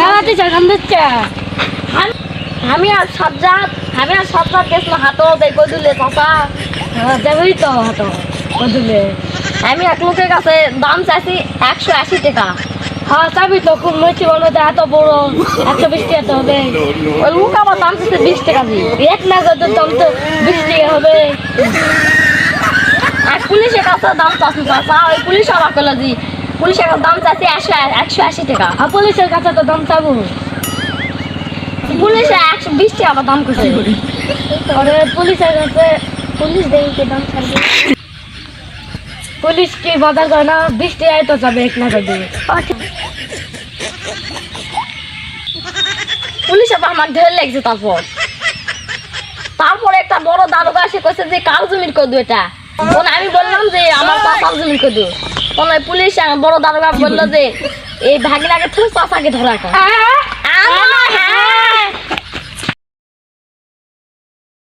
গানাতে চা চা। আমি আর আমি আর হাতো দেবই হ্যাঁ, তো হাতো আমি এক লোকের কাছে দাম চাইছি একশো আশি টাকা। হ্যাঁ চাবি তো খুব মিষ্টি বলো যে এত বড় একশো বিশ টাকা তো হবে। ওই লোক আমার দাম চাইছে বিশ টাকা দিই এক লাখ দাম তো বিশ টাকা হবে। আর পুলিশের কাছে দাম চাষ ওই পুলিশ আমার কলে দিই পুলিশের কাছে দাম চাচ্ছি একশো একশো আশি টাকা। আর পুলিশের কাছে তো দাম চাবো পুলিশে একশো বিশ টাকা আবার দাম করছে। আরে পুলিশের কাছে পুলিশ দেখে দাম ছাড়বে? পুলিশ কি করে না? বিশ টাকায় তো যাবে এক করে পুলিশ আবার আমার ঢের লেগেছে তারপর। তারপরে একটা বড় দারোগা এসে কইছে যে কার জমির কদু এটা। আমি বললাম যে আমার পাপার জমির কদু। পুলিশ বড় দারোগা বলল যে এই ভাগিনাকে পাপাকে ধরা